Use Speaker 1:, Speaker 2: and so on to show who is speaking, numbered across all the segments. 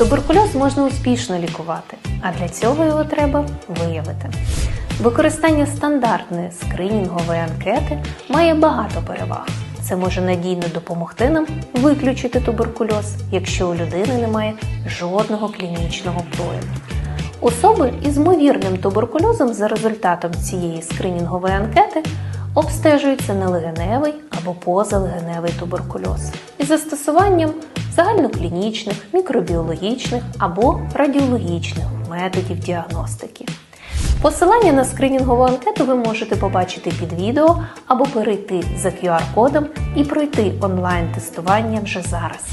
Speaker 1: Туберкульоз можна успішно лікувати, а для цього його треба виявити. Використання стандартної скринінгової анкети має багато переваг. Це може надійно допомогти нам виключити туберкульоз, якщо у людини немає жодного клінічного прояву. Особи із ймовірним туберкульозом за результатом цієї скринінгової анкети обстежуються на легеневий або позалегеневий туберкульоз із застосуванням загальноклінічних, мікробіологічних або радіологічних методів діагностики. Посилання на скринінгову анкету ви можете побачити під відео або перейти за QR-кодом і пройти онлайн-тестування вже зараз.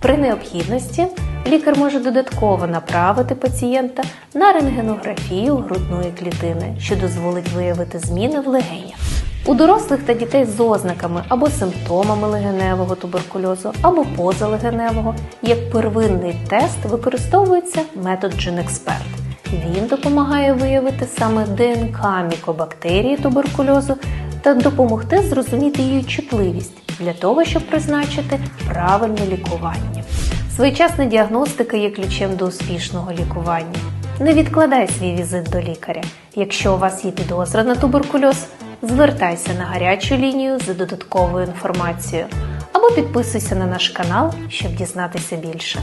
Speaker 1: При необхідності лікар може додатково направити пацієнта на рентгенографію грудної клітини, що дозволить виявити зміни в легенях. У дорослих та дітей з ознаками або симптомами легеневого туберкульозу, або позалегеневого, як первинний тест використовується метод GenExpert. Він допомагає виявити саме ДНК мікобактерії туберкульозу та допомогти зрозуміти її чутливість для того, щоб призначити правильне лікування. Своєчасна діагностика є ключем до успішного лікування. Не відкладай свій візит до лікаря. Якщо у вас є підозра на туберкульоз, звертайся на гарячу лінію за додатковою інформацією або підписуйся на наш канал, щоб дізнатися більше.